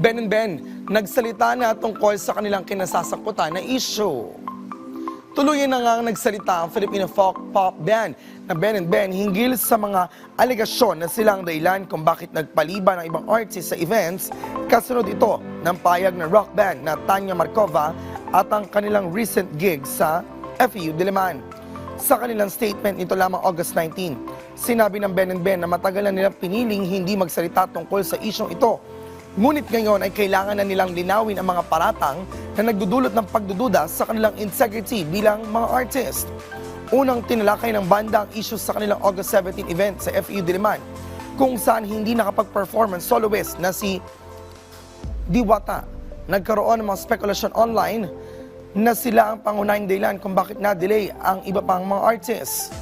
Ben and Ben, nagsalita na tungkol sa kanilang kinasasakutan na issue. Tuluyan na nga nagsalita ang Filipino folk pop band na Ben and Ben hinggil sa mga alegasyon na silang dahilan kung bakit nagpaliban ng ibang artists sa events kasunod ito ng payag ng rock band na Tanya Markova at ang kanilang recent gig sa FEU Diliman. Sa kanilang statement nito lamang August 19, sinabi ng Ben and Ben na matagal na nilang piniling hindi magsalita tungkol sa isyong ito Ngunit ngayon ay kailangan na nilang linawin ang mga paratang na nagdudulot ng pagdududa sa kanilang integrity bilang mga artist. Unang tinalakay ng banda ang issues sa kanilang August 17 event sa FEU Diliman kung saan hindi nakapag-perform ang soloist na si Diwata. Nagkaroon ng mga spekulasyon online na sila ang pangunahing dahilan kung bakit na-delay ang iba pang mga artists.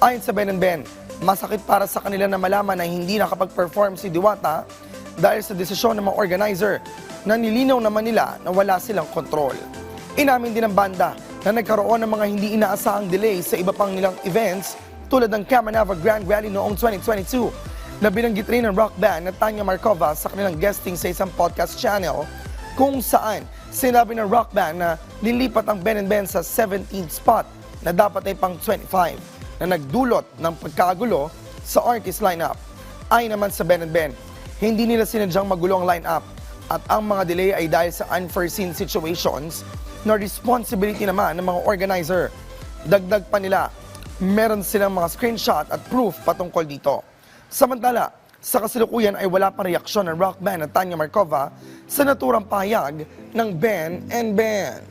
Ayon sa Ben Ben, masakit para sa kanila na malaman na hindi nakapag-perform si Diwata dahil sa desisyon ng mga organizer na nilinaw naman nila na wala silang kontrol. Inamin din ng banda na nagkaroon ng mga hindi inaasahang delay sa iba pang nilang events tulad ng Kamanava Grand Rally noong 2022 na binanggit rin ng rock band na Tanya Markova sa kanilang guesting sa isang podcast channel kung saan sinabi ng rock band na lilipat ang Ben Ben sa 17th spot na dapat ay pang 25 na nagdulot ng pagkagulo sa artist lineup. Ay naman sa Ben Ben, hindi nila sinadyang magulo ang lineup at ang mga delay ay dahil sa unforeseen situations na responsibility naman ng mga organizer. Dagdag pa nila, meron silang mga screenshot at proof patungkol dito. Samantala, sa kasalukuyan ay wala pa reaksyon ng rock band na Tanya Markova sa naturang pahayag ng Ben and Ben.